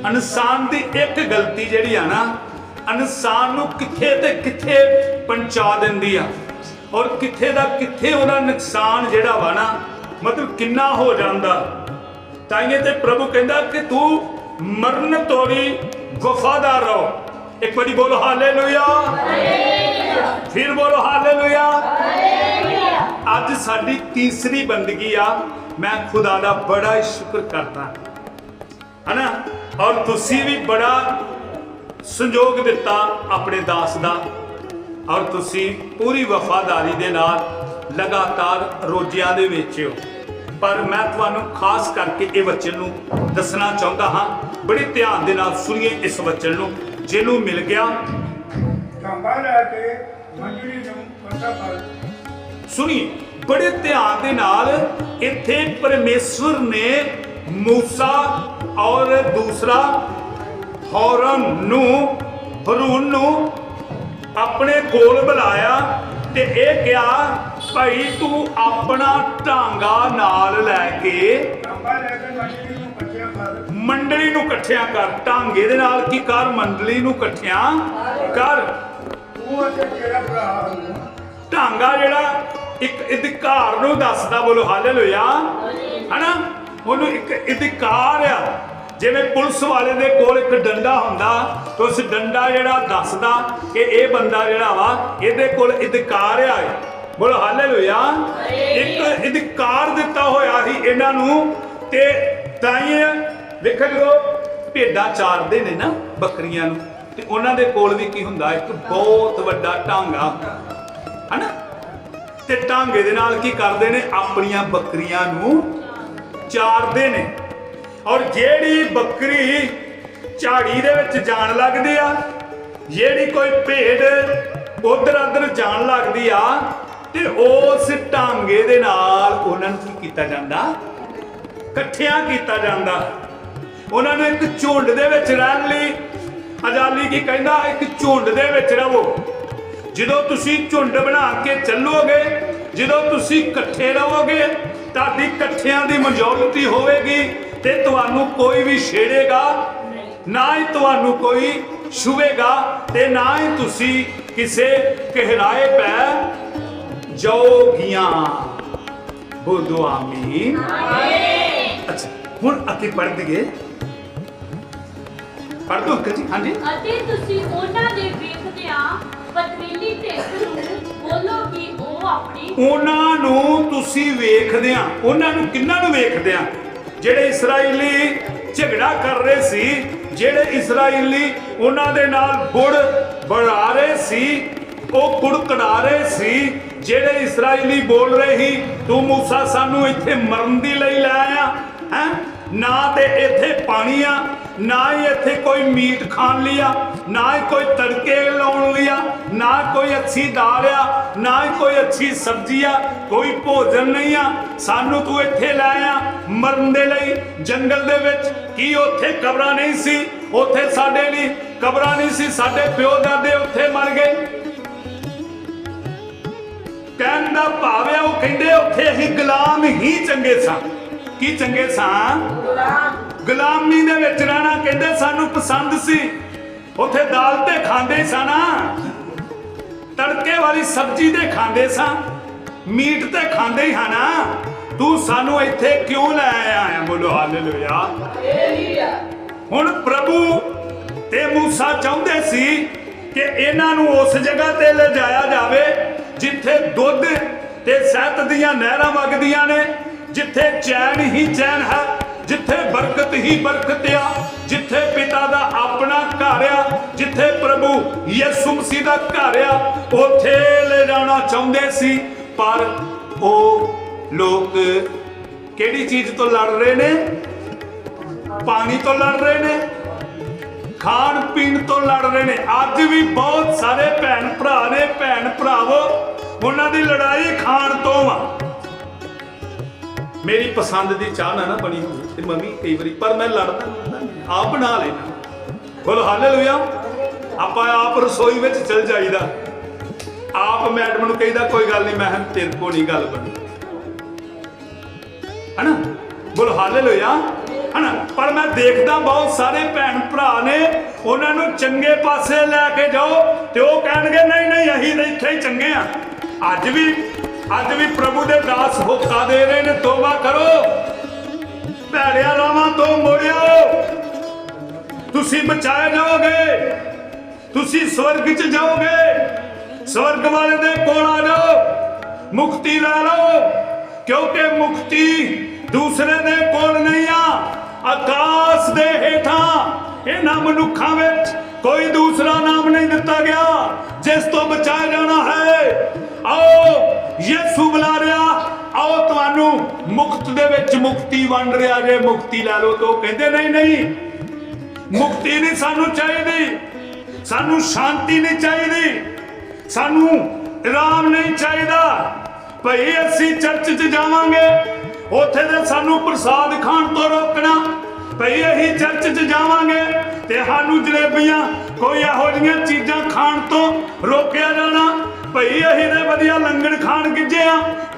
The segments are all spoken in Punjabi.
ਇਨਸਾਨ ਦੀ ਇੱਕ ਗਲਤੀ ਜਿਹੜੀ ਆ ਨਾ, ਇਨਸਾਨ ਨੂੰ ਕਿੱਥੇ ਤੇ ਕਿੱਥੇ ਪਹੁੰਚਾ ਦਿੰਦੀ ਆ। ਔਰ ਕਿੱਥੇ ਦਾ ਕਿੱਥੇ ਉਹਦਾ ਨੁਕਸਾਨ ਜਿਹੜਾ ਵਾ ਨਾ, ਮਤਲਬ ਕਿੰਨਾ ਹੋ ਜਾਂਦਾ। ਤਾਈਏ ਤੇ ਪ੍ਰਭੂ ਕਹਿੰਦਾ ਕਿ ਤੂੰ ਮਰਨ ਤੋਂ ਵੀ ਵਫਾਦਾਰ ਰਹੋ। ਇੱਕ ਵਾਰੀ ਬੋਲੋ ਹਾਲੇਲੂਇਆ। ਫਿਰ ਬੋਲੋ ਹਾਲੇਲੂਇਆ। ਅੱਜ ਸਾਡੀ ਤੀਸਰੀ ਬੰਦਗੀ ਆ। ਮੈਂ ਖੁਦਾ ਦਾ ਬੜਾ ਹੀ ਸ਼ੁਕਰ ਕਰਦਾ। ਹਨਾ? ਔਰ ਤੁਸੀਂ ਵੀ ਬੜਾ ਸੰਯੋਗ ਦਿੱਤਾ ਆਪਣੇ ਦਾਸ ਦਾ। ਔਰ ਤੁਸੀਂ ਪੂਰੀ ਵਫਾਦਾਰੀ ਦੇ ਨਾਲ ਲਗਾਤਾਰ ਰੋਜ਼ਿਆਂ ਦੇ ਵਿੱਚ ਹੋ। ਪਰ ਮੈਂ ਤੁਹਾਨੂੰ ਖਾਸ ਕਰਕੇ ਇਹ ਵਚਨ ਨੂੰ ਦੱਸਣਾ ਚਾਹੁੰਦਾ ਹਾਂ। ਬੜੇ ਧਿਆਨ ਦੇ ਨਾਲ ਸੁਣੀਏ ਇਸ ਵਚਨ ਨੂੰ। ਜਿਹਨੂੰ ਮਿਲ ਗਿਆ। ਕਾਂਬਾ ਲੈ ਕੇ ਮੰਜਰੀ ਨੂੰ ਕੱਟਾ ਪਰ ਸੁਣੀਏ। ਬੜੇ ਧਿਆਨ ਦੇ ਨਾਲ ਇੱਥੇ ਪਰਮੇਸ਼ਵਰ ਨੇ ਮੂਸਾ ਔਰ ਦੂਸਰਾ ਹੌਰਨ ਨੂੰ ਹਰੂਨ ਨੂੰ ਆਪਣੇ ਕੋਲ ਬੁਲਾਇਆ ਤੇ ਇਹ ਕਿਹਾ ਭਾਈ ਤੂੰ ਆਪਣਾ ਢਾਂਗਾ ਨਾਲ ਲੈ ਕੇ ਮੰਡਲੀ ਨੂੰ ਇਕੱਠਿਆਂ ਕਰ ਢਾਂਗੇ ਦੇ ਨਾਲ ਕੀ ਕਰ ਮੰਡਲੀ ਨੂੰ ਇਕੱਠਿਆਂ ਕਰ। ਢਾਂਗਾ ਜਿਹੜਾ ਇੱਕ ਅਧਿਕਾਰ ਨੂੰ ਦੱਸਦਾ ਬੋਲੋ ਹਾਲੇਲੂਇਆ। ਹਨਾ? ਉਹਨੂੰ ਇੱਕ ਅਧਿਕਾਰ ਆ। ਜਿਵੇਂ ਪੁਲਿਸ ਵਾਲੇ ਦੇ ਕੋਲ ਇੱਕ ਡੰਡਾ ਹੁੰਦਾ, ਤੇ ਉਸ ਡੰਡਾ ਜਿਹੜਾ ਦੱਸਦਾ ਕਿ ਇਹ ਬੰਦਾ ਜਿਹੜਾ ਵਾ, ਇਹਦੇ ਕੋਲ ਅਧਿਕਾਰ ਆ। ਬੋਲੋ, ਹਾਲੇਲੂਇਆ। ਇੱਕ ਅਧਿਕਾਰ ਦਿੱਤਾ ਹੋਇਆ ਸੀ ਇਹਨਾਂ ਨੂੰ, ਤੇ ਤਾਈਂ ਵੇਖੋ ਜਦੋਂ ਭੇਡਾਂ ਚਾਰਦੇ ਨੇ ਨਾ ਬੱਕਰੀਆਂ ਨੂੰ। ਤੇ ਉਹਨਾਂ ਦੇ ਕੋਲ ਵੀ ਕੀ ਹੁੰਦਾ, ਇੱਕ ਬਹੁਤ ਵੱਡਾ ਟਾਂਗਾ ਹਨਾ? ਤੇ ਟਾਂਗੇ ਦੇ ਨਾਲ ਕੀ ਕਰਦੇ ਨੇ? ਆਪਣੀਆਂ ਬੱਕਰੀਆਂ ਨੂੰ ਚਾਰਦੇ ਨੇ। ਔਰ ਜਿਹੜੀ ਬੱਕਰੀ ਝਾੜੀ ਦੇ ਵਿੱਚ ਜਾਣ ਲੱਗਦੀ ਆ, ਜਿਹੜੀ ਕੋਈ ਭੇਡ ਉਧਰ ਉਧਰ ਜਾਣ ਲੱਗਦੀ ਆ, ਤੇ ਉਸ ਟਾਂਗੇ ਦੇ ਨਾਲ ਉਹਨਾਂ ਨੂੰ ਕੀ ਕੀਤਾ ਜਾਂਦਾ? ਇਕੱਠਿਆਂ ਕੀਤਾ ਜਾਂਦਾ। ਉਹਨਾਂ ਨੂੰ ਇੱਕ ਝੁੰਡ ਦੇ ਵਿੱਚ ਰਹਿਣ ਲਈ ਅਜਾਲੀ ਕੀ ਕਹਿੰਦਾ? ਇੱਕ ਝੁੰਡ ਦੇ ਵਿੱਚ ਰਹੋ। ਜਦੋਂ ਤੁਸੀਂ ਝੁੰਡ ਬਣਾ ਕੇ ਚੱਲੋਗੇ, ਜਦੋਂ ਤੁਸੀਂ ਇਕੱਠੇ ਰਹੋਗੇ ਤੁਹਾਡੀ ਇਕੱਠਿਆਂ ਦੀ ਮੌਜੂਦਗੀ ਹੋਵੇਗੀ ਤੇ ਤੁਹਾਨੂੰ ਕੋਈ ਵੀ ਛੇੜੇਗਾ ਨਾ ਹੀ ਤੁਹਾਨੂੰ ਕੋਈ ਛੂਵੇਗਾ ਤੇ ਨਾ ਹੀ ਤੁਸੀਂ ਕਿਸੇ ਕਹਿਰਾਏ ਪੈ ਜਾਓਗੀਆਂ। ਬੋਲੋ ਆਮੀਨ। ਅੱਛਾ ਹੁਣ ਅੱਗੇ ਪੜ੍ਹ ਦਈਏ। ਪੜ੍ਹ ਦੋ ਅੰਕਲ ਜੀ ਹਾਂਜੀ। ਅਤੇ ਤੁਸੀਂ ਉਹਨਾਂ ਦੇ ਵੇਖਦਿਆਂ ਉਹਨਾਂ ਨੂੰ ਤੁਸੀਂ ਵੇਖਦੇ ਆ। ਉਹਨਾਂ ਨੂੰ ਕਿੰਨਾਂ ਨੂੰ ਵੇਖਦੇ ਆ? ਜਿਹੜੇ ਇਸرائیਲੀ ਝਗੜਾ ਕਰ ਰਹੇ ਸੀ, ਜਿਹੜੇ ਇਸرائیਲੀ ਉਹਨਾਂ ਦੇ ਨਾਲ ਗੁੜ ਬਣਾ ਰਹੇ ਸੀ, ਉਹ ਗੁੜ ਕੁੜਕੜਾ ਰਹੇ ਸੀ, ਜਿਹੜੇ ਇਸرائیਲੀ ਬੋਲ ਰਹੇ ਸੀ, ਤੂੰ موسی ਸਾਨੂੰ ਇੱਥੇ ਮਰਨ ਦੀ ਲਈ ਲੈ ਆਇਆ, ਹੈ? ਨਾ ਤੇ ਇੱਥੇ ਪਾਣੀ ਆ ਨਾ ਹੀ ਇੱਥੇ ਕੋਈ ਮੀਟ ਖਾਣ ਲਿਆ, ਨਾ ਹੀ ਕੋਈ ਤੜਕੇ ਲਾਉਣ ਲਿਆ, ਨਾ ਕੋਈ ਅੱਛੀ ਦਾਲ ਆ, ਨਾ ਹੀ ਕੋਈ ਅੱਛੀ ਸਬਜ਼ੀ ਆ, ਕੋਈ ਭੋਜਨ ਨਹੀਂ ਆ। ਸਾਨੂੰ ਤੂੰ ਇੱਥੇ ਲਾਇਆ ਮਰਨ ਦੇ ਲਈ। ਜੰਗਲ ਦੇ ਵਿੱਚ ਕੀ ਉੱਥੇ ਕਬਰਾਂ ਨਹੀਂ ਸੀ? ਉੱਥੇ ਸਾਡੇ ਲਈ ਕਬਰਾਂ ਨਹੀਂ ਸੀ, ਸਾਡੇ ਪਿਓ ਦਾਦੇ ਉੱਥੇ ਮਰ ਗਏ। ਕਹਿਣ ਦਾ ਭਾਵ ਹੈ ਉਹ ਕਹਿੰਦੇ ਉੱਥੇ ਅਸੀਂ ਗੁਲਾਮ ਹੀ ਚੰਗੇ ਸਾਂ। ਕੀ ਚੰਗੇ ਸਾਂ? ਗੁਲਾਮੀ ਗੁਲਾਮੀ ਦੇ ਵਿੱਚ ਰਹਿਣਾ ਕਹਿੰਦੇ ਸਾਨੂੰ ਪਸੰਦ ਸੀ। ਉੱਥੇ ਦਾਲ ਤੇ ਖਾਂਦੇ ਸਾਂ ਨਾ। ਤੜਕੇ ਵਾਲੀ ਸਬਜ਼ੀ ਤੇ ਖਾਂਦੇ ਸਾਂ। ਮੀਟ ਤੇ ਖਾਂਦੇ ਹੀ ਹਾਂ ਨਾ। ਤੂੰ ਸਾਨੂੰ ਇੱਥੇ ਕਿਉਂ ਲੈ ਆਇਆ ਹੈ ਬੋਲੋ ਹਾਲੇਲੂਇਆ। ਹੁਣ ਪ੍ਰਭੂ ਤੇ ਮੂਸਾ ਚਾਹੁੰਦੇ ਸੀ ਕਿ ਇਹਨਾਂ ਨੂੰ ਉਸ ਜਗ੍ਹਾ ਤੇ ਲਿਜਾਇਆ ਜਾਵੇ, ਜਿੱਥੇ ਦੁੱਧ ਤੇ ਸਹਿਤ ਦੀਆਂ ਨਹਿਰਾਂ ਵਗਦੀਆਂ ਨੇ, ਜਿੱਥੇ ਚੈਨ ਹੀ ਚੈਨ ਹੈ। ਜਿੱਥੇ ਬਰਕਤ ਹੀ ਬਰਕਤ ਆ, ਜਿੱਥੇ ਪਿਤਾ ਦਾ ਆਪਣਾ ਘਰ ਆ, ਜਿੱਥੇ ਪ੍ਰਭੂ ਯਿਸੂ ਮਸੀਹ ਦਾ ਘਰ ਆ, ਉੱਥੇ ਲੈ ਜਾਣਾ ਚਾਹੁੰਦੇ ਸੀ। ਪਰ ਉਹ ਲੋਕ ਕਿਹੜੀ ਚੀਜ਼ ਤੋਂ ਲੜ ਰਹੇ ਨੇ? ਪਾਣੀ ਤੋਂ ਲੜ ਰਹੇ ਨੇ? ਖਾਣ ਪੀਣ ਤੋਂ ਲੜ ਰਹੇ ਨੇ? ਅੱਜ ਵੀ ਬਹੁਤ ਸਾਰੇ ਭੈਣ ਭਰਾ ਨੇ, ਭੈਣ ਭਰਾਵੋ, ਉਹਨਾਂ ਦੀ ਲੜਾਈ ਖਾਣ ਤੋਂ ਆ। ਮੇਰੀ ਪਸੰਦ ਦੀ ਚਾਹ ਨਾ ਨਾ ਬਣੀ ਹੋਵੇ। ਤੇ ਮੰਮੀ ਕਈ ਵਾਰੀ, ਪਰ ਮੈਂ ਲੜਦਾ ਆਪ ਬਣਾ ਲੈਣਾ ਬੋਲੋ, ਹਾਲੇਲੂਇਆ। ਆਪਾਂ ਆਪ ਰਸੋਈ ਵਿੱਚ ਚਲ ਜਾਈਦਾ। ਆਪ ਮੈਡਮ ਨੂੰ ਕਹਿੰਦਾ, ਕੋਈ ਗੱਲ ਨਹੀਂ, ਮੈਂ ਹਮ ਤੇਰੇ ਕੋ ਨਹੀਂ ਗੱਲ ਬਣੀ। ਹਨਾ? ਬੋਲੋ, ਹਾਲੇਲੂਇਆ। ਹਨਾ? ਪਰ ਮੈਂ ਦੇਖਦਾ ਬਹੁਤ ਸਾਰੇ ਭੈਣ ਭਰਾ ਨੇ, ਉਹਨਾਂ ਨੂੰ ਚੰਗੇ ਪਾਸੇ ਲੈ ਕੇ ਜਾਓ ਤੇ ਉਹ ਕਹਿਣਗੇ, ਨਹੀਂ ਨਹੀਂ, ਅਸੀਂ ਤਾਂ ਇੱਥੇ ਹੀ ਚੰਗੇ ਆ। ਅੱਜ ਵੀ ਅੱਜ ਵੀ ਪ੍ਰਭੂ ਦੇ ਦਾਸ ਹੋਕਾ ਦੇ ਰਹੇ ਨੇ, ਤੋਬਾ ਕਰੋ। ਭੈੜਿਆ ਰਾਵਾਂ ਤੋਂ ਮੋੜਿਓ। ਤੁਸੀਂ ਬਚਾਏ ਜਾਓਗੇ। ਤੁਸੀਂ ਸਵਰਗ 'ਚ ਜਾਓਗੇ। ਸਵਰਗ ਵਾਲੇ ਦੇ ਕੋਲ ਆ ਜਾਓ। ਮੁਕਤੀ ਲੈ ਲਓ। ਕਿਉਂਕਿ ਮੁਕਤੀ ਦੂਸਰੇ ਦੇ ਕੋਲ ਨਹੀਂ ਆ, ਆਕਾਸ਼ ਦੇ ਹੇਠਾਂ, ਇਹਨਾਂ ਮਨੁੱਖਾਂ ਵਿੱਚ ਕੋਈ ਦੂਸਰਾ ਨਾਮ ਨਹੀਂ ਦਿੱਤਾ ਗਿਆ, ਜਿਸ ਤੋਂ ਬਚਾਇਆ ਜਾਣਾ ਹੈ। ਆਓ ਯਿਸੂ ਬੁਲਾ ਰਿਹਾ, ਆਓ ਤੁਹਾਨੂੰ ਮੁਕਤ ਦੇ ਵਿੱਚ ਮੁਕਤੀ ਵੰਡ ਰਿਹਾ ਜੇ, ਮੁਕਤੀ ਲੈ ਲਓ ਤਾਂ ਕਹਿੰਦੇ, ਨਹੀਂ ਨਹੀਂ, ਮੁਕਤੀ ਨਹੀਂ ਸਾਨੂੰ ਚਾਹੀਦੀ, ਸਾਨੂੰ ਸ਼ਾਂਤੀ ਨਹੀਂ ਚਾਹੀਦੀ, ਸਾਨੂੰ ਆਰਾਮ ਨਹੀਂ ਚਾਹੀਦਾ। ਭਈ ਅਸੀਂ ਚਰਚ 'ਚ ਜਾਵਾਂਗੇ, ਉੱਥੇ ਤੇ ਸਾਨੂੰ ਪ੍ਰਸਾਦ ਖਾਣ ਤੋਂ ਰੋਕਣਾ। ਭਈ ਅਸੀਂ ਚਰਚ 'ਚ ਜਾਵਾਂਗੇ ਤੇ ਸਾਨੂੰ ਜਲੇਬੀਆਂ, ਕੋਈ ਇਹੋ ਜਿਹੀਆਂ ਚੀਜ਼ਾਂ ਖਾਣ ਤੋਂ ਰੋਕਿਆ ਜਾਣਾ। ਭਈ ਅਸੀਂ ਤੇ ਵਧੀਆ ਲੰਗਰ ਖਾਣ ਗਿੱਜੇ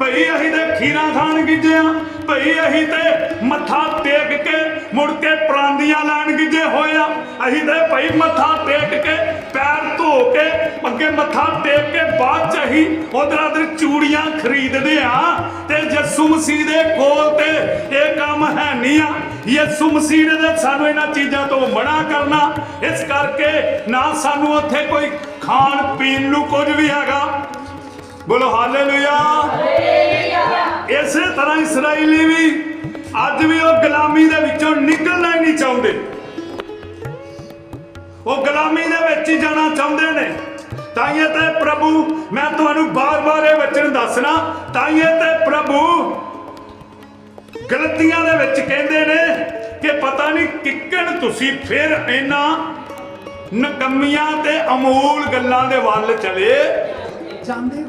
ਭਈ ਅਸੀਂ ਤੇ ਖੀਰਾਂ ਖਾਣ ਗਿੱਜੇ ਭਈ ਅਸੀਂ ਤੇ ਮੱਥਾ ਟੇਕ ਕੇ ਮੁੜ ਕੇ ਪ੍ਰਾਂਦੀਆਂ ਲੈਣ ਗਿੱਜੇ ਹੋਏ ਆ ਅਸੀਂ ਭਈ ਮੱਥਾ ਟੇਕ ਕੇ ਪੈਰ ਧੋ ਕੇ ਅੱਗੇ ਮੱਥਾ ਟੇਕ ਕੇ ਬਾਅਦ ਚ ਅਸੀਂ ਉਧਰ ਉਧਰ ਚੂੜੀਆਂ ਖਰੀਦਦੇ ਆ। ਤੇ ਜੱਸੂ ਮਸੀਹ ਦੇ ਕੋਲ ਤੇ ਇਹ ਕੰਮ ਹੈ ਨਹੀਂ ਆ। ਯਿਸੂ ਮਸੀਹ ਨੇ ਸਾਨੂੰ ਇਹਨਾਂ ਚੀਜ਼ਾਂ ਤੋਂ ਮਨਾ ਕਰਨਾ। ਇਸ ਕਰਕੇ ਨਾ ਸਾਨੂੰ ਉੱਥੇ ਕੋਈ ਖਾਣ ਪੀਣ ਨੂੰ ਕੁਝ ਵੀ ਹੈਗਾ। ਬੋਲੋ ਹਾਲੇਲੂਇਆ। ਇਸੇ ਤਰ੍ਹਾਂ ਇਸرائیਲੀ ਵੀ ਅੱਜ ਵੀ ਉਹ ਗੁਲਾਮੀ ਦੇ ਵਿੱਚੋਂ ਨਿਕਲਣਾ ਹੀ ਨਹੀਂ ਚਾਹੁੰਦੇ। ਉਹ ਗੁਲਾਮੀ ਦੇ ਵਿੱਚ ਹੀ ਜਾਣਾ ਚਾਹੁੰਦੇ ਨੇ। ਤਾਂਏ ਤੇ ਪ੍ਰਭੂ ਮੈਂ ਤੁਹਾਨੂੰ ਬਾਰ-ਬਾਰ ਇਹ ਵਚਨ ਦੱਸਣਾ ਤਾਂਏ ਤੇ ਪ੍ਰਭੂ ਗਲਤੀਆਂ ਦੇ ਵਿੱਚ ਕਹਿੰਦੇ ਨੇ ਕਿ ਪਤਾ ਨਹੀਂ ਕਿੱਕਣ ਤੁਸੀਂ ਫਿਰ ਇਹਨਾਂ ਨਕਮੀਆਂ ਤੇ ਅਮੂਲ ਗੱਲਾਂ ਦੇ ਵੱਲ ਚਲੇ। ਜਾਂਦੇ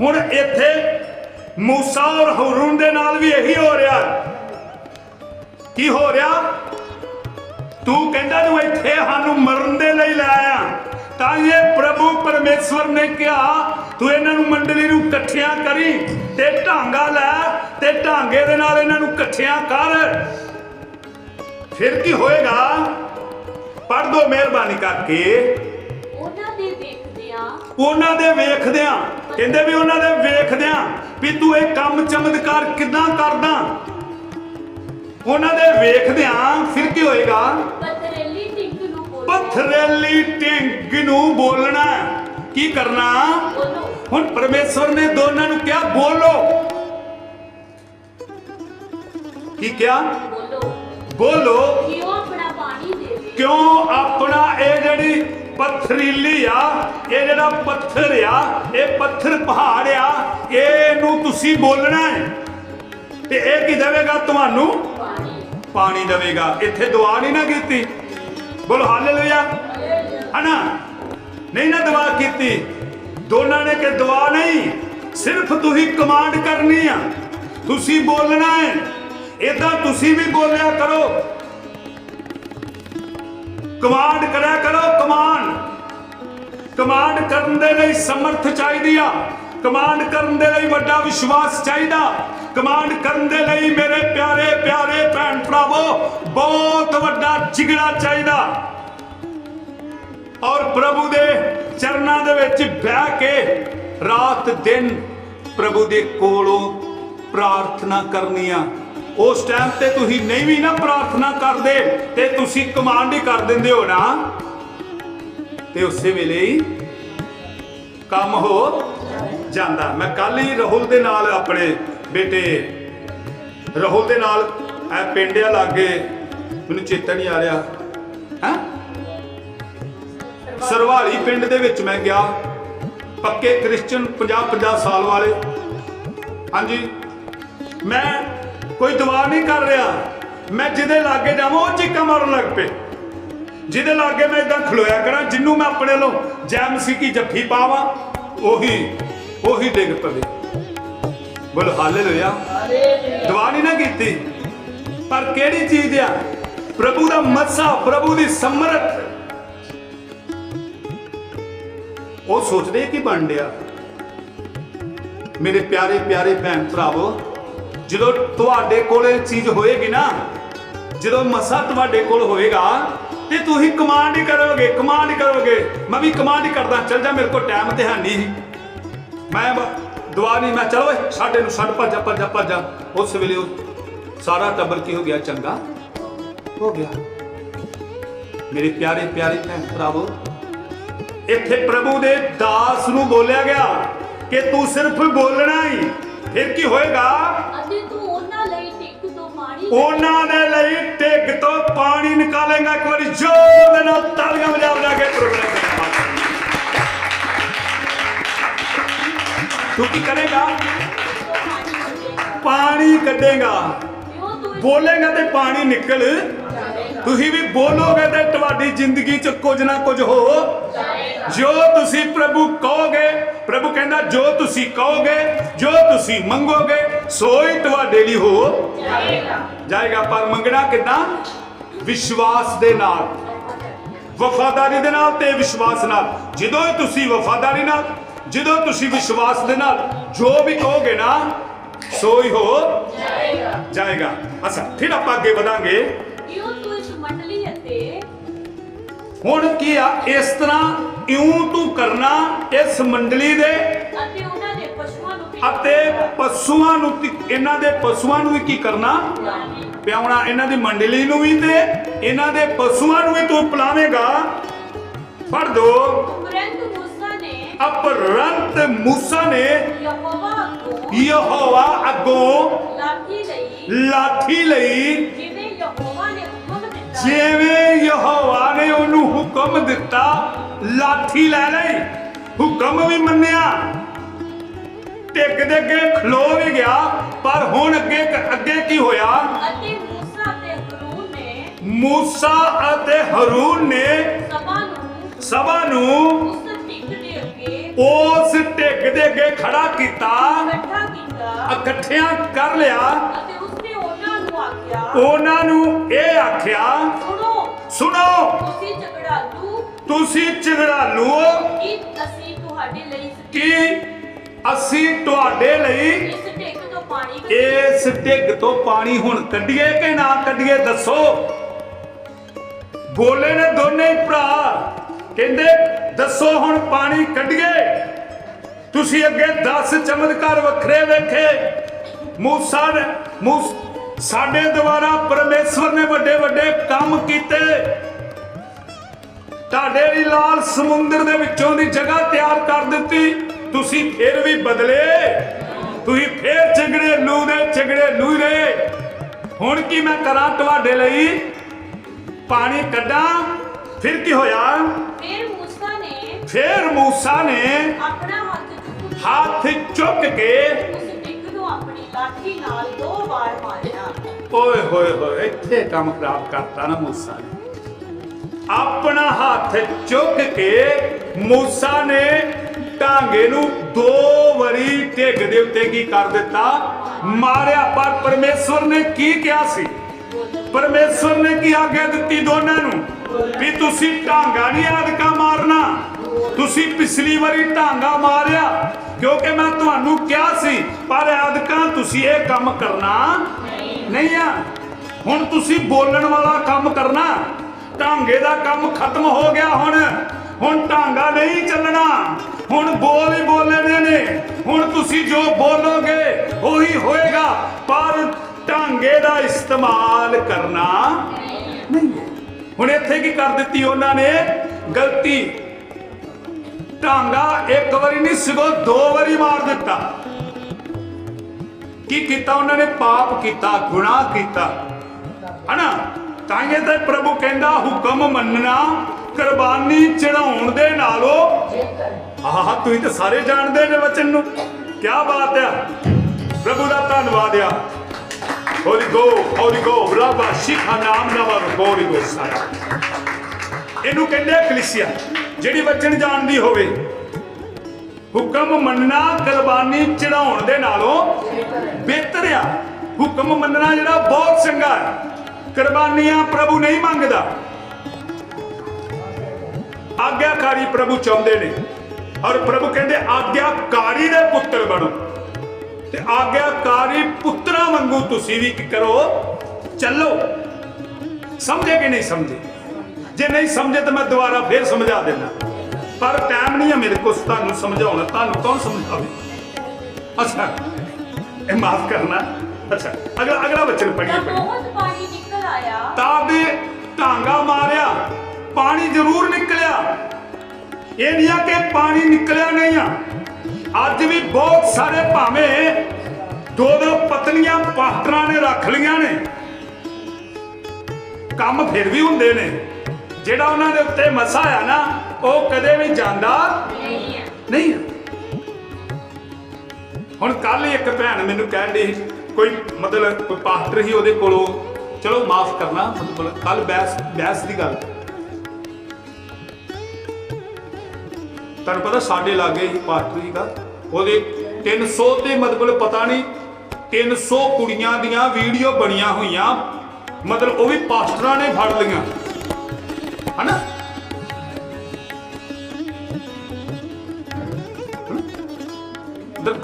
ਹੁਣ ਇੱਥੇ ਮੂਸਾ ਔਰ ਹਰੂਨ ਦੇ ਨਾਲ ਵੀ ਇਹੀ ਹੋ ਰਿਹਾ। ਕੀ ਹੋ ਰਿਹਾ? ਤੂੰ ਕਹਿੰਦਾ ਤੂੰ ਇੱਥੇ ਸਾਨੂੰ ਮਰਨ ਦੇ ਲਈ ਲੈ ਆਇਆ ਤਾਂ ਇਹ ਪ੍ਰਭੂ ਪਰਮੇਸ਼ਵਰ ਨੇ ਕਿਹਾ ਤੂੰ ਇਹਨਾਂ ਨੂੰ ਮੰਡਲੀ ਨੂੰ ਇਕੱਠਿਆਂ ਕਰੀ ਤੇ ਢਾਂਗਾ ਲੈ ਤੇ ਢਾਂਗੇ ਦੇ ਨਾਲ ਇਹਨਾਂ ਨੂੰ ਇਕੱਠਿਆਂ ਕਰ। ਫਿਰ ਕੀ ਹੋਏਗਾ? ਪੜ੍ਹ ਦੋ ਮਿਹਰਬਾਨੀ ਕਰਕੇ। ਉਹਨਾਂ ਦੇ ਵੇਖਦਿਆਂ। ਉਹਨਾਂ ਦੇ ਵੇਖਦਿਆਂ। ਕਹਿੰਦੇ ਵੀ ਉਹਨਾਂ ਦੇ ਵੇਖਦਿਆਂ ਵੀ ਤੂੰ ਇਹ ਕੰਮ ਚਮਤਕਾਰ ਕਿਦਾਂ ਕਰਦਾ? ਉਹਨਾਂ ਦੇ ਵੇਖਦਿਆਂ ਫਿਰ ਕੀ ਹੋਏਗਾ? ਪਥਰੇਲੀ ਟਿੰਕ ਨੂੰ ਬੋਲੋ ਪਥਰੇਲੀ ਟਿੰਗ ਨੂੰ ਬੋਲਣਾ। ਕੀ ਕਰਨਾ? ਹੁਣ ਪਰਮੇਸ਼ਵਰ ਨੇ ਦੋਨਾਂ ਨੂੰ ਕਿਹਾ ਬੋਲੋ। ਕੀ ਕਿਹਾ? ਬੋਲੋ। ਕਿਉਂ ਆਪਣਾ ਇਹ ਜਿਹੜੀ ਪੱਥਰੀਲੀ ਆ, ਇਹ ਜਿਹੜਾ ਪੱਥਰ ਆ, ਇਹ ਪੱਥਰ ਪਹਾੜ ਆ, ਇਹਨੂੰ ਤੁਸੀਂ ਬੋਲਣਾ ਹੈ। ਤੇ ਇਹ ਕੀ ਦੇਵੇਗਾ ਤੁਹਾਨੂੰ? ਪਾਣੀ ਦੇਵੇਗਾ। ਇੱਥੇ ਦੁਆ ਨਹੀਂ ਨਾ ਕੀਤੀ। ਬੋਲੋ, ਹਾਲੇਲੂਇਆ। ਹਨਾ? ਨਹੀਂ ਨਾ ਦੁਆ ਕੀਤੀ। ਦੋਨਾਂ ਨੇ ਕਿ ਦੁਆ ਨਹੀਂ? ਸਿਰਫ ਤੁਸੀਂ ਕਮਾਂਡ ਕਰਨੀ ਆ। ਤੁਸੀਂ ਬੋਲਣਾ ਹੈ। ਇਦਾਂ ਤੁਸੀਂ ਵੀ ਬੋਲਿਆ ਕਰੋ। ਕਮਾਂਡ ਕਰਿਆ ਕਰੋ, ਕਮਾਂਡ। ਕਮਾਂਡ ਕਰਨ ਦੇ ਲਈ ਸਮਰਥ ਚਾਹੀਦੀ ਆ। ਕਮਾਂਡ ਕਰਨ ਦੇ ਲਈ ਵੱਡਾ ਵਿਸ਼ਵਾਸ ਚਾਹੀਦਾ। ਕਮਾਂਡ ਕਰਨ ਦੇ ਲਈ ਮੇਰੇ ਪਿਆਰੇ ਪਿਆਰੇ ਭੈਣ ਭਰਾਵੋ, ਬਹੁਤ ਵੱਡਾ ਜਿਗੜਾ ਚਾਹੀਦਾ। ਔਰ ਪ੍ਰਭੂ ਦੇ ਚਰਨਾਂ ਦੇ ਵਿੱਚ ਬਹਿ ਕੇ ਰਾਤ ਦਿਨ ਪ੍ਰਭੂ ਦੇ ਕੋਲੋਂ ਪ੍ਰਾਰਥਨਾ ਕਰਨੀ ਆ। ਉਸ ਟਾਈਮ ਤੇ ਤੁਸੀਂ ਨਹੀਂ ਵੀ ਨਾ ਪ੍ਰਾਰਥਨਾ ਕਰਦੇ ਤੇ ਤੁਸੀਂ ਕਮਾਂਡ ਹੀ ਕਰ ਦਿੰਦੇ ਹੋ ਨਾ। ਤੇ ਉਸੇ ਵੇਲੇ ਹੀ ਕੰਮ ਹੋ ਜਾਂਦਾ। ਮੈਂ ਕੱਲ ਹੀ ਰਾਹੁਲ ਦੇ ਨਾਲ ਆਪਣੇ ਬੇਟੇ ਰਾਹੁਲ ਦੇ ਨਾਲ ਇਹ ਪਿੰਡਿਆ ਲਾਗੇ, ਮੈਨੂੰ ਚੇਤਾ ਨਹੀਂ ਆ ਰਿਹਾ। ਹੈ? ਸਰਵਾਲੀ ਪਿੰਡ ਦੇ ਵਿੱਚ ਮੈਂ ਗਿਆ। ਪੱਕੇ ਕ੍ਰਿਸਚੀਅਨ 50 50 ਸਾਲ ਵਾਲੇ। ਹਾਂਜੀ। ਮੈਂ ਕੋਈ ਦੁਆ ਨਹੀਂ ਕਰ ਰਿਹਾ। ਮੈਂ ਜਿਹਦੇ ਲਾਗੇ ਜਾਵਾਂ ਉਹ ਚੀਕਾਂ ਮਾਰਨ ਲੱਗ ਪਏ। ਜਿਹਦੇ ਲਾਗੇ ਮੈਂ ਇਦਾਂ ਖਲੋਇਆ ਕਰਾਂ ਜਿੰਨੂੰ ਮੈਂ ਆਪਣੇ ਵੱਲੋਂ ਜੈਮਸੀ ਕੀ ਜੱਫੀ ਪਾਵਾਂ ਉਹੀ ਉਹੀ ਡਿੱਗ ਪਵੇ। ਬੋਲ ਹਾਲੇਲੂਇਆ। ਦੁਆ ਨਹੀਂ ਨਾ ਕੀਤੀ। ਪਰ ਕਿਹੜੀ ਚੀਜ਼ ਆ? ਪ੍ਰਭੂ ਦਾ ਮੱਸਾ ਪ੍ਰਭੂ ਦੀ ਸਮਰਥ। ਉਹ ਸੋਚਦੇ ਕੀ ਬਣ ਡਿਆ। ਮੇਰੇ ਪਿਆਰੇ ਪਿਆਰੇ ਭੈਣ ਭਰਾਵੋ ਜਦੋਂ ਤੁਹਾਡੇ ਕੋਲ ਇਹ ਚੀਜ਼ ਹੋਏਗੀ ਨਾ, ਜਦੋਂ ਮਸਾ ਤੁਹਾਡੇ ਕੋਲ ਹੋਏਗਾ, ਤੇ ਤੁਸੀਂ ਕਮਾਂਡ ਹੀ ਕਰੋਗੇ ਕਮਾਂਡ ਹੀ ਕਰੋਗੇ। ਮੈਂ ਵੀ ਕਮਾਂਡ ਹੀ ਕਰਦਾ, ਚੱਲ ਜਾ ਮੇਰੇ ਕੋਲ ਟਾਈਮ ਤੇ ਹੈ ਨਹੀਂ ਮੈਂ ਬ- ਦੁਆ ਨਹੀਂ, ਮੈਂ ਚਲੋ ਓਏ, ਸਾਡੇ ਨੂੰ ਛੱਡ, ਭੱਜ ਜਾ, ਭੱਜ ਭੱਜ ਉਸ ਵੇਲੇ ਸਾਰਾ ਟੱਬਰ ਕੀ ਹੋ ਗਿਆ, ਚੰਗਾ? ਹੋ ਗਿਆ। ਮੇਰੇ ਪਿਆਰੇ ਪਿਆਰੇ ਭੈਣ ਭਰਾਵੋ, ਇੱਥੇ ਪ੍ਰਭੂ ਦੇ ਦਾਸ ਨੂੰ ਬੋਲਿਆ ਗਿਆ ਕਿ ਤੂੰ ਸਿਰਫ ਬੋਲਣਾ ਹੀ। ਫਿਰ ਕੀ ਹੋਏਗਾ? ਅਤੇ ਤੂੰ ਉਹਨਾਂ ਲਈ ਟਿੱਕ ਤੋਂ ਪਾਣੀ ਉਹਨਾਂ ਦੇ ਲਈ ਢਿੱਗ ਤੋਂ ਪਾਣੀ ਨਿਕਾਲੇਗਾ। ਇੱਕ ਵਾਰੀ ਜ਼ੋਰ ਦੇ ਨਾਲ ਤਾਲੀਆਂ ਵਜਾ ਵਜਾ ਕੇ ਪ੍ਰੋਗਰਾਮ ਤੂੰ ਕੀ ਕਰੇਗਾ? ਪਾਣੀ ਕੱਢੇਗਾ। ਬੋਲੇਗਾ ਤੇ ਪਾਣੀ ਨਿਕਲ। ਤੁਸੀਂ ਵੀ ਬੋਲੋਗੇ ਤੇ ਤੁਹਾਡੀ ਜ਼ਿੰਦਗੀ 'ਚ ਕੁਝ ਨਾ ਕੁਝ ਹੋ ਜੋ ਤੁਸੀਂ ਪ੍ਰਭੂ ਕਹੋਗੇ ਪ੍ਰਭੂ ਕਹਿੰਦਾ ਜੋ ਤੁਸੀਂ ਕਹੋਗੇ ਜੋ ਤੁਸੀਂ ਮੰਗੋਗੇ ਸੋ ਹੀ ਤੁਹਾਡੇ ਲਈ ਹੋ ਜਾਏਗਾ। ਜਾਏਗਾ ਪਰ ਮੰਗਣਾ ਕਿਦਾਂ? ਵਿਸ਼ਵਾਸ ਦੇ ਨਾਲ। ਵਫਾਦਾਰੀ ਦੇ ਨਾਲ ਤੇ ਵਿਸ਼ਵਾਸ ਨਾਲ। ਜਦੋਂ ਤੁਸੀਂ ਵਫਾਦਾਰੀ ਨਾਲ ਜਦੋਂ ਤੁਸੀਂ ਵਿਸ਼ਵਾਸ ਦੇ ਨਾਲ ਜੋ ਵੀ ਕਹੋਗੇ ਨਾ ਸੋ ਹੀ ਹੋ ਜਾਏਗਾ। ਜਾਏਗਾ ਫਿਰ ਆਪਾਂ ਅੱਗੇ ਵਧਾਂਗੇ। ਹੁਣ ਕੀ ਆ? ਇਸ ਤਰ੍ਹਾਂ ਇਉਂ ਤੂੰ ਕਰਨਾ ਇਸ ਮੰਡਲੀ ਦੇ? ਅਤੇ ਉਹਨਾਂ ਦੇ ਪਸ਼ੂਆਂ ਨੂੰ ਵੀ ਅਤੇ ਪਸ਼ੂਆਂ ਨੂੰ ਤੀ- ਇਹਨਾਂ ਦੇ ਪਸ਼ੂਆਂ ਨੂੰ ਵੀ ਕੀ ਕਰਨਾ। ਪਿਆਉਣਾ। ਇਹਨਾਂ ਦੀ ਮੰਡਲੀ ਨੂੰ ਵੀ ਤੇ ਇਹਨਾਂ ਦੇ ਪਸ਼ੂਆਂ ਨੂੰ ਵੀ ਤੂੰ ਪਿਲਾਵੇਂਗਾ। ਪੜ ਦੋ। ਉਪਰੰਤ ਮੂਸਾ ਨੇ ਅਪਰੰਤ ਮੂਸਾ ਨੇ ਯਹੋਵਾ ਅੱਗੋਂ ਲਾਠੀ ਲਈ। ਲਾਠੀ ਲਈ। ਜਿਵੇਂ ਯਹੋਵਾ ਨੇ ਹੁਕਮ ਦਿੱਤਾ। ਜਿਵੇਂ ਯਹੋਵਾ ਨੇ ਉਹਨੂੰ ਹੁਕਮ ਦਿੱਤਾ ਲਾਠੀ ਲੈ ਲਈ। ਹੁਕਮ ਵੀ ਮੰਨਿਆ। ਟਿਕ ਦੇ ਅੱਗੇ ਖਲੋ ਵੀ ਗਿਆ ਪਰ ਹੁਣ ਅੱਗੇ ਅੱਗੇ ਕੀ ਹੋਇਆ? ਅਤੇ ਮੂਸਾ ਤੇ ਹਰੂਨ ਨੇ ਮੂਸਾ ਅਤੇ ਹਰੂਨ ਨੇ ਸਭਾ ਨੂੰ ਸਭਾ ਨੂੰ ਉਸ ਟਿਕ ਦੇ ਅੱਗੇ ਉਸ ਟਿਕ ਦੇ ਅੱਗੇ ਖੜਾ ਕੀਤਾ। ਇਕੱਠਾ ਕੀਤਾ। ਇਕੱਠਿਆਂ ਕਰ ਲਿਆ। ਅਤੇ ਉਸਨੇ ਉਹਨਾਂ ਨੂੰ ਆਖਿਆ ਉਹਨਾਂ ਨੂੰ ਇਹ ਆਖਿਆ ਸੁਣੋ। ਸੁਣੋ। ਤੁਸੀਂ ਤੁਸੀਂ ਝਗੜਾਲੂ ਕਿ ਅਸੀਂ ਤੁਹਾਡੇ ਲਈ ਇਸ- ਕਿ ਅਸੀਂ ਤੁਹਾਡੇ ਲਈ ਇਸ ਟਿਕ ਤੋਂ ਪਾਣੀ ਇਸ ਢਿੱਗ ਤੋਂ ਪਾਣੀ ਹੁਣ ਕੱਢੀਏ ਕਿ ਨਾ ਕੱਢੀਏ ਦੱਸੋ? ਬੋਲੇ ਨੇ ਦੋਨੇ ਹੀ ਭਰਾ ਕਹਿੰਦੇ ਦੱਸੋ ਹੁਣ ਪਾਣੀ ਕੱਢੀਏ? ਤੁਸੀਂ ਅੱਗੇ 10 ਚਮਤਕਾਰ ਵੱਖਰੇ ਵੇਖੇ। ਮੂਸਾ ਨੇ ਮੂਸ ਸਾਡੇ ਦੁਆਰਾ ਪਰਮੇਸ਼ਵਰ ਨੇ ਵੱਡੇ ਵੱਡੇ ਕੰਮ ਕੀਤੇ। ਤੁਹਾਡੇ ਲਈ ਲਾਲ ਸਮੁੰਦਰ ਦੇ ਵਿੱਚੋਂ ਦੀ ਜਗ੍ਹਾ ਤਿਆਰ ਕਰ ਦਿੱਤੀ। ਤੁਸੀਂ ਫਿਰ ਵੀ ਬਦਲੇ। ਤੁਸੀਂ ਫੇਰ ਝਗੜੇ ਲੂ ਦੇ ਝਗੜੇ ਲੂ ਦੇ ਹੁਣ ਕੀ ਮੈਂ ਕਰਾਂ ਤੁਹਾਡੇ ਲਈ? ਪਾਣੀ ਕੱਢਾਂ। ਫਿਰ ਕੀ ਹੋਇਆ? ਫਿਰ ਮੂਸਾ ਨੇ ਫੇਰ ਮੂਸਾ ਨੇ ਆਪਣਾ ਹੱਥ ਚੁੱਕ ਕੇ ਉਸ ਟਿਕ ਨੂੰ ਆਪਣੀ ਲਾਠੀ ਨਾਲ ਦੋ ਵਾਰ ਮਾਰਿਆ। ਓਏ ਹੋਏ ਹੋਏ ਇੱਥੇ ਕੰਮ ਖਰਾਬ ਕਰਤਾ ਨਾ ਮੂਸਾ ਨੇ। ਆਪਣਾ ਹੱਥ ਚੁੱਕ ਕੇ ਮੂਸਾ ਨੇ ਟਾਂਗੇ ਨੂੰ ਦੋ ਵਾਰੀ ਢਿੱਗ ਦੇ ਉੱਤੇ ਕੀ ਕਰ ਦਿੱਤਾ? ਮਾਰਿਆ ਪਰ ਪਰਮੇਸ਼ਵਰ ਨੇ ਕੀ ਕਿਹਾ ਸੀ? ਪਰਮੇਸ਼ਵਰ ਨੇ ਕੀ ਆਗਿਆ ਦਿੱਤੀ ਦੋਨਾਂ ਨੂੰ? ਵੀ ਤੁਸੀਂ ਢਾਂਗਾ ਨਹੀਂ ਆਦਕਾ ਮਾਰਨਾ। ਤੁਸੀਂ ਪਿਛਲੀ ਵਾਰੀ ਢਾਂਗਾ ਮਾਰਿਆ ਕਿਉਂਕਿ ਮੈਂ ਤੁਹਾਨੂੰ ਕਿਹਾ ਸੀ ਪਰ ਆਦਕਾ ਤੁਸੀਂ ਇਹ ਕੰਮ ਕਰਨਾ ਨਹੀਂ ਆ। ਹੁਣ ਤੁਸੀਂ ਬੋਲਣ ਵਾਲਾ ਕੰਮ ਕਰਨਾ। ਢਾਂਗੇ ਦਾ ਕੰਮ ਖਤਮ ਹੋ ਗਿਆ ਹੁਣ। ਹੁਣ ਢਾਂਗਾ ਨਹੀਂ ਚੱਲਣਾ। ਹੁਣ ਬੋਲ ਹੀ ਬੋਲਣੇ ਨੇ। ਹੁਣ ਤੁਸੀਂ ਜੋ ਬੋਲੋਗੇ, ਉਹੀ ਹੋਏਗਾ। ਪਰ ਢਾਂਗੇ ਦਾ ਇਸਤੇਮਾਲ ਕਰਨਾ ਨਹੀਂ ਹੁਣ ਇੱਥੇ ਕੀ ਕਰ ਦਿੱਤੀ ਉਹਨਾਂ ਨੇ? ਗਲਤੀ। ਢਾਂਗਾ ਇੱਕ ਵਾਰੀ ਨਹੀਂ, ਸਗੋਂ ਦੋ ਵਾਰੀ ਮਾਰ ਦਿੱਤਾ। ਕੀ ਕੀਤਾ ਉਹਨਾਂ ਨੇ? ਪਾਪ ਕੀਤਾ, ਗੁਨਾਹ ਕੀਤਾ। ਹਨਾ? ਤਾਂ ਇਹ ਪ੍ਰਭੂ ਕਹਿੰਦਾ, ਹੁਕਮ ਮੰਨਣਾ, ਕੁਰਬਾਨੀ ਚੜਾਉਣ ਦੇ ਨਾਲੋਂ ਆਹ ਤੁਸੀਂ ਤਾਂ ਸਾਰੇ ਜਾਣਦੇ ਨੇ ਵਚਨ ਨੂੰ। ਕੀ ਬਾਤ ਆ। ਪ੍ਰਭੂ ਦਾ ਧੰਨਵਾਦ ਆ। ਹੋਲੀ ਗੋ ਹੋਲੀ ਗੋ ਰੱਬਾ ਸ਼ਿਖਾ ਨਾਮ ਨਵਰ ਹੋਲੀ ਗੋ ਸਾਰਾ। ਇਹਨੂੰ ਕਹਿੰਦੇ ਆ ਜਿਹੜੀ ਵਚਨ ਜਾਣਦੀ ਹੋਵੇ। ਹੁਕਮ ਮੰਨਣਾ, ਕੁਰਬਾਨੀ ਚੜਾਉਣ ਦੇ ਨਾਲੋਂ ਬਿਹਤਰ ਆ। ਹੁਕਮ ਮੰਨਣਾ ਜਿਹੜਾ ਬਹੁਤ ਚੰਗਾ ਹੈ। ਕੁਰਬਾਨੀਆਂ ਪ੍ਰਭੂ ਨਹੀਂ ਮੰਗਦਾ। ਆਗਿਆਕਾਰੀ ਪ੍ਰਭੂ ਚਾਹੁੰਦੇ ਨੇ। ਔਰ ਪ੍ਰਭੂ ਕਹਿੰਦੇ, ਆਗਿਆਕਾਰੀ ਦੇ ਪੁੱਤਰ ਬਣੋ। ਤੇ ਆਗਿਆਕਾਰੀ ਪੁੱਤਰਾਂ ਵਾਂਗੂ ਤੁਸੀਂ ਵੀ ਕੀ ਕਰੋ? ਚੱਲੋ। ਸਮਝੇ ਕਿ ਨਹੀਂ ਸਮਝੇ? ਜੇ ਨਹੀਂ ਸਮਝੇ ਤਾਂ ਮੈਂ ਦੁਬਾਰਾ ਫੇਰ ਸਮਝਾ ਦੇਣਾ ਪਰ ਟਾਈਮ ਨਹੀਂ ਹੈ ਮੇਰੇ ਕੋਲ, ਤੁਹਾਨੂੰ ਸਮਝਾਉਣਾ। ਤੁਹਾਨੂੰ ਕੌਣ ਸਮਝਾਵੇ? ਅੱਛਾ, ਇਹ ਮਾਫ ਕਰਨਾ। ਅੱਛਾ ਅਗਲਾ ਅਗਲਾ ਤਾਂ ਪੜ੍ਹੀਏ। ਬਹੁਤ ਪਾਣੀ ਨਿਕਲ ਆਇਆ। ਤਾਂ ਦੇ ਢਾਂਗਾ ਮਾਰਿਆ ਪਾਣੀ ਜ਼ਰੂਰ ਨਿਕਲਿਆ। ਇਹ ਨਹੀਂ ਆ ਕਿ ਪਾਣੀ ਨਿਕਲਿਆ ਨਹੀਂ ਆ। ਅੱਜ ਵੀ ਬਹੁਤ ਸਾਰੇ ਭਾਵੇਂ ਦੋ ਦੋ ਪਤਨੀਆਂ ਪਾਸਟਰਾਂ ਨੇ ਰੱਖ ਲੀਆਂ ਨੇ। ਕੰਮ ਫਿਰ ਵੀ ਹੁੰਦੇ ਨੇ। ਜਿਹੜਾ ਉਹਨਾਂ ਦੇ ਉੱਤੇ ਮਸਾ ਆ ਨਾ ਉਹ ਕਦੇ ਵੀ ਜਾਂਦਾ ਨਹੀਂ ਹੈ ਨਹੀਂ ਆ। ਹੁਣ ਕੱਲ ਇੱਕ ਭੈਣ ਮੈਨੂੰ ਕਹਿਣ ਦੀ ਕੋਈ ਮਤਲਬ ਕੋਈ ਪਾਸਟਰ ਹੀ ਉਹਦੇ ਕੋਲੋਂ, ਚਲੋ ਮਾਫ ਕਰਨਾ ਮਤਲਬ ਕੱਲ ਬੈਸ ਬੈਸ ਦੀ ਗੱਲ। ਤੁਹਾਨੂੰ ਪਤਾ ਸਾਡੇ ਲਾਗੇ ਹੀ ਪਾਸਟਰ ਸੀਗਾ, ਉਹਦੇ 300 ਤੇ ਮਤਲਬ ਪਤਾ ਨਹੀਂ 300 ਕੁੜੀਆਂ ਦੀਆਂ ਵੀਡੀਓ ਬਣੀਆਂ ਹੋਈਆਂ, ਮਤਲਬ ਉਹ ਵੀ ਪਾਸਟਰਾਂ ਨੇ ਫੜ ਲਈਆਂ। ਹਨਾ?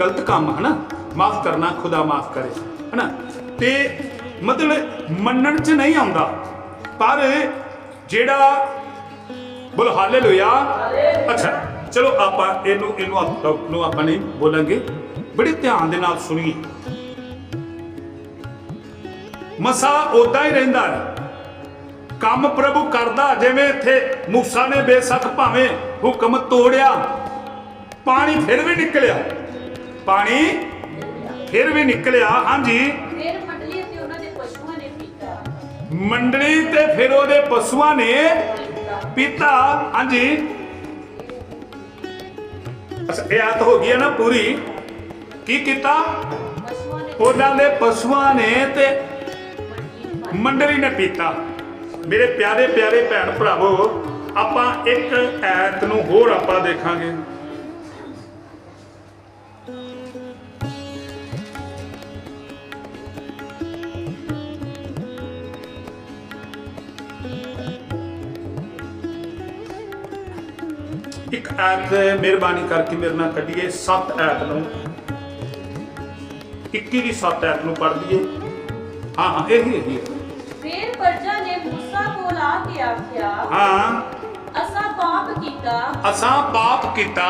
ਗਲਤ ਕੰਮ, ਹਨਾ? ਮਾਫ ਕਰਨਾ, ਖੁਦਾ ਮਾਫ ਕਰੇ, ਹਨਾ? ਤੇ ਮਤਲਬ ਮੰਨਣ ਚ ਨਹੀਂ ਆਉਂਦਾ, ਪਰ ਜਿਹੜਾ ਬੋਲ ਹਾਲੇਲੂਇਆ, ਅੱਛਾ, ਚਲੋ ਆਪਾਂ ਇਹਨੂੰ ਇਹਨੂੰ ਨੂੰ ਆਪਾਂ ਨਹੀਂ ਬੋਲਾਂਗੇ। ਬੜੇ ਧਿਆਨ ਦੇ ਨਾਲ ਸੁਣੀਏ। ਮਸਾ ਉਦਾਂ ਹੀ ਰਹਿੰਦਾ ਹੈ। ਕੰਮ ਪ੍ਰਭੂ ਕਰਦਾ, ਜਿਵੇਂ ਇੱਥੇ ਮੂਸਾ ਨੇ ਬੇਸ਼ੱਕ ਭਾਵੇਂ ਹੁਕਮ ਤੋੜਿਆ, ਪਾਣੀ ਫਿਰ ਵੀ ਨਿਕਲਿਆ। ਪਾਣੀ ਫਿਰ ਵੀ ਨਿਕਲਿਆ ਹਾਂਜੀ। ਫਿਰ ਮੰਡਲੀ ਤੇ ਉਹਨਾਂ ਦੇ ਪਸ਼ੂਆਂ ਨੇ ਪੀਤਾ। ਮੰਡਲੀ ਤੇ ਫਿਰ ਉਹਦੇ ਪਸ਼ੂਆਂ ਨੇ ਪੀਤਾ ਹਾਂਜੀ। ਇਹ ਆਤ ਹੋ ਗਈ ਹੈ ਨਾ ਪੂਰੀ। ਕੀ ਕੀਤਾ? ਉਹਨਾਂ ਦੇ ਪਸ਼ੂਆਂ ਨੇ ਤੇ। ਮੰਡਲੀ ਨੇ ਪੀਤਾ। ਮੇਰੇ ਪਿਆਰੇ ਪਿਆਰੇ ਭੈਣ ਭਰਾਵੋ ਆਪਾਂ ਇੱਕ ਐਤ ਨੂੰ ਹੋਰ ਆਪਾਂ ਦੇਖਾਂਗੇ। ਐਤ ਮਿਹਰਬਾਨੀ ਕਰਕੇ ਮੇਰੇ ਨਾਲ ਕੱਢੀਏ 7 ਐਤ ਨੂੰ। 21 ਦੀ 7 ਐਤ ਨੂੰ ਪੜ੍ਹ ਲਈਏ। ਹਾਂ ਹਾਂ ਇਹੀ ਇਹੀ ਹੈ ਫਿਰ ਪਰਜਾ ਨੇ ਮੂਸਾ ਕੋਲ ਆ ਕੇ ਆਖਿਆ ਹਾਂ। ਅਸਾਂ ਪਾਪ ਕੀਤਾ। ਅਸਾਂ ਪਾਪ ਕੀਤਾ।